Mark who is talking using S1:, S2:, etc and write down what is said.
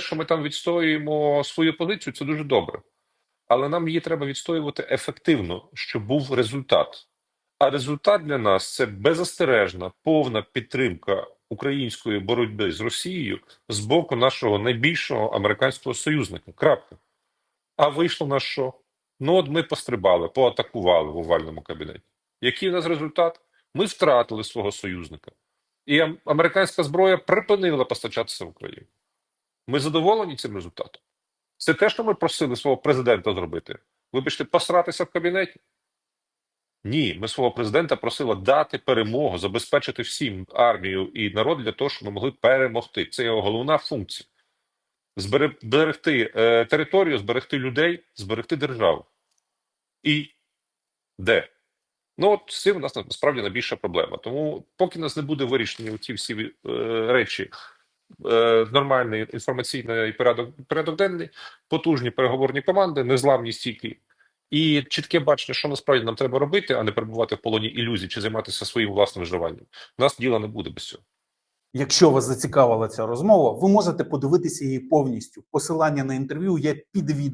S1: що ми там відстоюємо свою позицію, це дуже добре. Але нам її треба відстоювати ефективно, щоб був результат. А результат для нас це беззастережна, повна підтримка української боротьби з Росією з боку нашого найбільшого американського союзника. Крапка. А вийшло на що? Ну, от ми пострибали, поатакували в овальному кабінеті. Який у нас результат? Ми втратили свого союзника. І американська зброя припинила постачатися в Україну. Ми задоволені цим результатом. Це те, що ми просили свого президента зробити. Вибачте, посратися в кабінеті. Ні, ми свого президента просили дати перемогу, забезпечити всім армію і народ для того, щоб ми могли перемогти. Це його головна функція. Зберегти е, територію, зберегти людей, зберегти державу. І де? Ну, от з цим у нас насправді найбільша проблема. Тому, поки нас не буде вирішені ці всі е, речі, нормальний інформаційний порядок, порядок денний, потужні переговорні команди, незламні стійкі, і чітке бачення, що насправді нам треба робити, а не перебувати в полоні ілюзій чи займатися своїм власним виживанням. У нас діла не буде без цього.
S2: Якщо вас зацікавила ця розмова, ви можете подивитися її повністю. Посилання на інтерв'ю є під відео.